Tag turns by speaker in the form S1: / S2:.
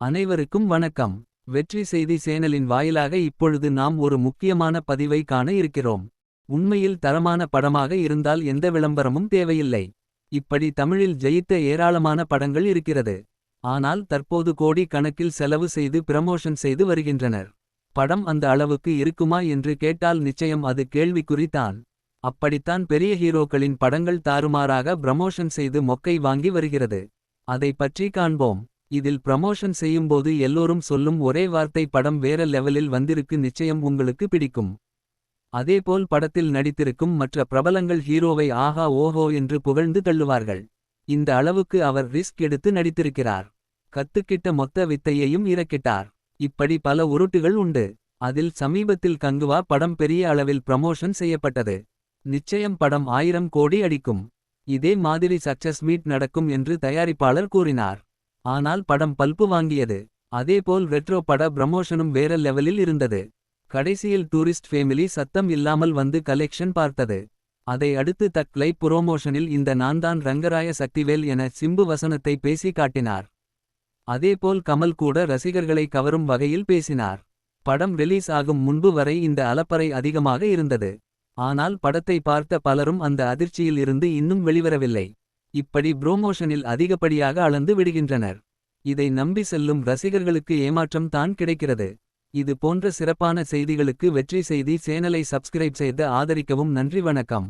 S1: அனைவருக்கும் வணக்கம். வெற்றி செய்தி சேனலின் வாயிலாக இப்பொழுது நாம் ஒரு முக்கியமான பதிவை காண இருக்கிறோம். உண்மையில் தரமான படமாக இருந்தால் எந்த விளம்பரமும் தேவையில்லை. இப்படி தமிழில் ஜெயித்த ஏராளமான படங்கள் இருக்கிறது. ஆனால் தற்போது கோடி கணக்கில் செலவு செய்து பிரமோஷன் செய்து வருகின்றனர். படம் அந்த அளவுக்கு இருக்குமா என்று கேட்டால் நிச்சயம் அது கேள்விக்குறித்தான் அப்படித்தான் பெரிய ஹீரோக்களின் படங்கள் தாறுமாறாக பிரமோஷன் செய்து மொக்கை வாங்கி வருகிறது. அதை பற்றி காண்போம். இதில் ப்ரமோஷன் செய்யும்போது எல்லோரும் சொல்லும் ஒரே வார்த்தை படம் வேற லெவலில் வந்திருக்கு நிச்சயம் உங்களுக்கு பிடிக்கும். அதேபோல் படத்தில் நடித்திருக்கும் மற்ற பிரபலங்கள் ஹீரோவை ஆஹா ஓஹோ என்று புகழ்ந்து தள்ளுவார்கள். இந்த அளவுக்கு அவர் ரிஸ்க் எடுத்து நடித்திருக்கிறார். கத்துக்கிட்ட மொத்த வித்தையையும் இறக்கிட்டார். இப்படி பல உருட்டுகள் உண்டு. அதில் சமீபத்தில் கங்குவா படம் பெரிய அளவில் ப்ரமோஷன் செய்யப்பட்டது. நிச்சயம் படம் ஆயிரம் கோடி அடிக்கும். இதே மாதிரி சக்சஸ் மீட் நடக்கும் என்று தயாரிப்பாளர் கூறினார். ஆனால் படம் பல்பு வாங்கியது. அதேபோல் ரெட்ரோ பட ப்ரமோஷனும் வேற லெவலில் இருந்தது. கடைசியில் டூரிஸ்ட் ஃபேமிலி சத்தம் இல்லாமல் வந்து கலெக்ஷன் பார்த்தது. அதை அடுத்து தக்லை புரோமோஷனில் இந்த நான்தான் ரங்கராய சக்திவேல் என சிம்பு வசனத்தை பேசி காட்டினார். அதேபோல் கமல் கூட ரசிகர்களை கவரும் வகையில் பேசினார். படம் ரிலீஸ் ஆகும் முன்பு வரை இந்த அலப்பறை அதிகமாக இருந்தது. ஆனால் படத்தை பார்த்த பலரும் அந்த அதிர்ச்சியில் இருந்து இன்னும் வெளிவரவில்லை. இப்படி புரோமோஷனில் அதிகப்படியாக அளந்து விடுகின்றனர். இதை நம்பி செல்லும் ரசிகர்களுக்கு ஏமாற்றம் தான் கிடைக்கிறது. இது போன்ற சிறப்பான செய்திகளுக்கு வெற்றி செய்தி சேனலை சப்ஸ்கிரைப் செய்து ஆதரிக்கவும் நன்றி வணக்கம்.